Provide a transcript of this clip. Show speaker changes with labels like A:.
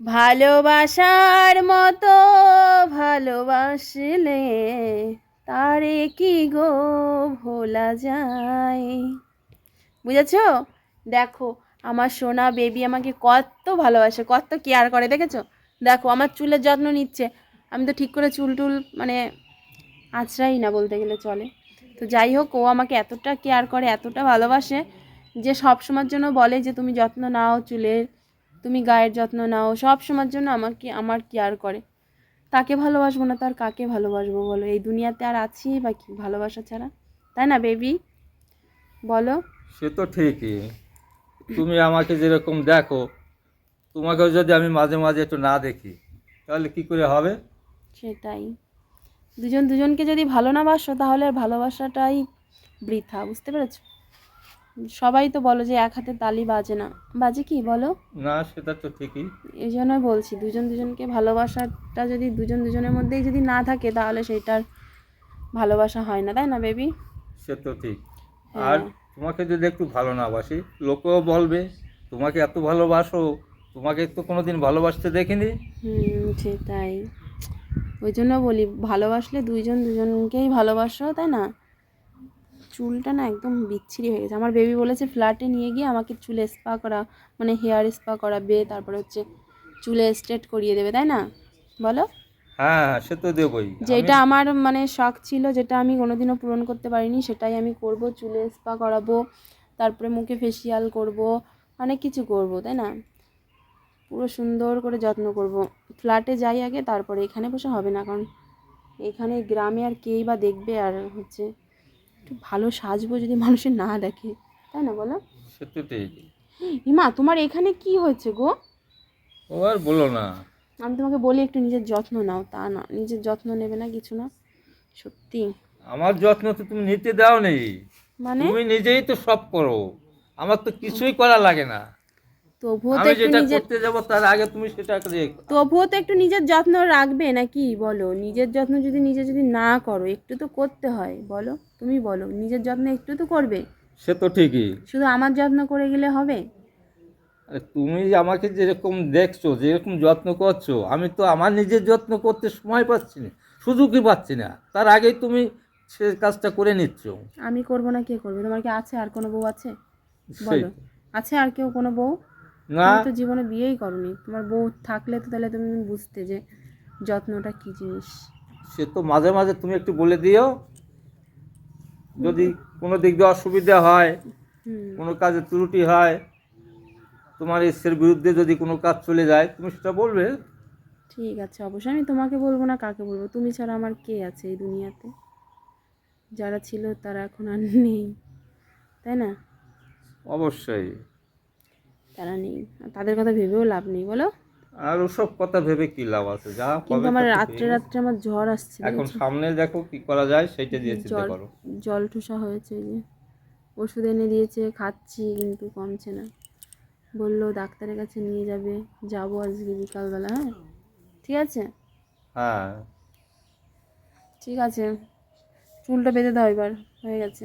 A: ভালোবাসার মতো ভালোবাসলে তারে কি গো ভোলা যায়? বুঝেছ? দেখো, আমার সোনা বেবি আমাকে কত ভালোবাসে, কত কেয়ার করে, দেখেছ? দেখো, আমার চুলের যত্ন নিচ্ছে। আমি তো ঠিক করে চুল টুল মানে আঁচড়াই না বলতে গেলে চলে। তো যাই হোক, ও আমাকে এতটা কেয়ার করে, এতটা ভালোবাসে যে সব সময়ের জন্য বলে যে, তুমি যত্ন নাও চুলের। তুমি গায়ের যত্ন নাও সব সময়ের জন্য আমাকে আমার কেয়ার করে। তাকে ভালোবাসবো না তার কাকে ভালোবাসবো বলো? এই দুনিয়াতে আর আছি বা কি? ভালোবাসা ছাড়া? তাই না বেবি বলো।
B: সে তো ঠিকই। তুমি আমাকে যেরকম দেখো তোমাকেও যদি আমি মাঝে মাঝে একটু না দেখি তাহলে কি করে হবে?
A: সেটাই। দুজন দুজনকে যদি ভালো না বাসো তাহলে আর ভালোবাসাটাই বৃথা বুঝতে পেরেছ? সবাই তো বলো যে এক হাতে তালি বাজে না। বাজে কি বলো?
B: না সেটা তো ঠিকই।
A: এই জন্যই বলছি দুজন দুজনকে ভালোবাসাটা যদি দুজন দুজনের মধ্যেই যদি না থাকে তাহলে সেটার ভালোবাসা হয় না তাই না বেবি?
B: সে তো ঠিক।
A: হ্যাঁ।
B: আর তোমাকে যদি একটু ভালো না বাসি লোকেও বলবে তোমাকে এত ভালোবাসো তোমাকে তো কোনোদিন ভালোবাসতে দেখিনি।
A: হুম সেটাই ওই জন্য বলি ভালোবাসলে দুইজন দুজনকেই ভালোবাসো তাই না? চুলটা না একদম বিচ্ছিরি হয়ে গেছে। আমার বেবি বলেছে ফ্ল্যাটে নিয়ে গিয়ে আমাকে চুলে স্পা করা মানে হেয়ার স্পা করাবে তারপরে হচ্ছে চুলে স্ট্রেট করিয়ে দেবে তাই না? বলো?
B: হ্যাঁ হ্যাঁ সে তো দেবই।
A: যেটা আমার মানে শখ ছিল যেটা আমি কোনোদিনও পূরণ করতে পারিনি সেটাই আমি করব চুলে স্পা করাবো তারপরে মুখে ফেসিয়াল করব অনেক কিছু করব তাই না? পুরো সুন্দর করে যত্ন করব। ফ্ল্যাটে যাই আগে তারপরে এখানে বসে হবে না কারণ এখানে গ্রামে আর কেই বা দেখবে আর হচ্ছে একটু ভালো সাজবো যদি মানুষের না দেখে তাই না বলো?
B: সে তো
A: হিমা তোমার এখানে কি হয়েছে গো?
B: ও আর বলো না।
A: আমি তোমাকে বলি একটু নিজের যত্ন নাও তা না নিজের যত্ন নেবে না কিছু না সত্যি।
B: আমার যত্ন তো তুমি নিতে দাও নেই
A: মানে?
B: তুমি নিজেই তো সব করো। আমার তো কিছুই করা লাগে না।
A: তবুও তো একটু নিজের
B: করতে যাব তার আগে তুমি সেটা
A: তবুও তো একটু নিজের যত্ন রাখবে নাকি? বলো নিজের যত্ন যদি নিজে যদি না করো একটু তো করতে হয়। বলো তুমি বলো নিজের যত্ন একটু তো করবে?
B: সে তো ঠিকই।
A: শুধু আমার যত্ন করে গেলে হবে?
B: আরে তুমি আমাকে যেরকম দেখছ যেরকম যত্ন করছ আমি তো আমার নিজের যত্ন করতে সময় পাচ্ছি না সুযোগই পাচ্ছি না। তার আগেই তুমি সে কাজটা করে নিচ্ছ।
A: আমি করব না কে করবে? তোমার কি আছে আর কোনো বউ আছে? বলো আছে আর কেউ কোনো বউ? তুমি তো জীবনে বিয়েই করনি। তোমার বউ থাকলে তো তাহলে তুমি বুঝতে যে যত্নটা কি জিনিস।
B: সে তো মাঝে মাঝে তুমি একটু বলে দিও। যদি কোনো দিক দিয়ে অসুবিধা হয় কোনো কাজে ত্রুটি হয় তোমার ইচ্ছের বিরুদ্ধে যদি কোনো কাজ চলে যায় তুমি সেটা বলবে?
A: ঠিক আছে অবশ্যই আমি তোমাকে বলব না কাকে বলব। তুমি ছাড়া আমার কে আছে এই দুনিয়াতে? যারা ছিল তারা এখন আর নেই। তাই না?
B: অবশ্যই।
A: তারা নেই। তাদের কথা ভেবেও লাভ নেই বলো?
B: আর ওসব কথা ভেবে কি লাভ আছে? যা
A: কিন্তু আমার রাত্রে রাত্রে আমার জ্বর আসছে
B: এখন সামনে দেখো কি করা যায় সেটা দিয়ে চিন্তা করো।
A: জল ঠুসা হয়েছে যে। ওষুধ এনে দিয়েছে খাচ্ছি কিন্তু কমছে না। বলল ডাক্তারের কাছে নিয়ে যাবে যাব আজকে বিকালবেলা হ্যাঁ? ঠিক আছে?
B: হ্যাঁ।
A: ঠিক আছে। চুলটা বেঁধে দাও এবার হয়ে গেছে।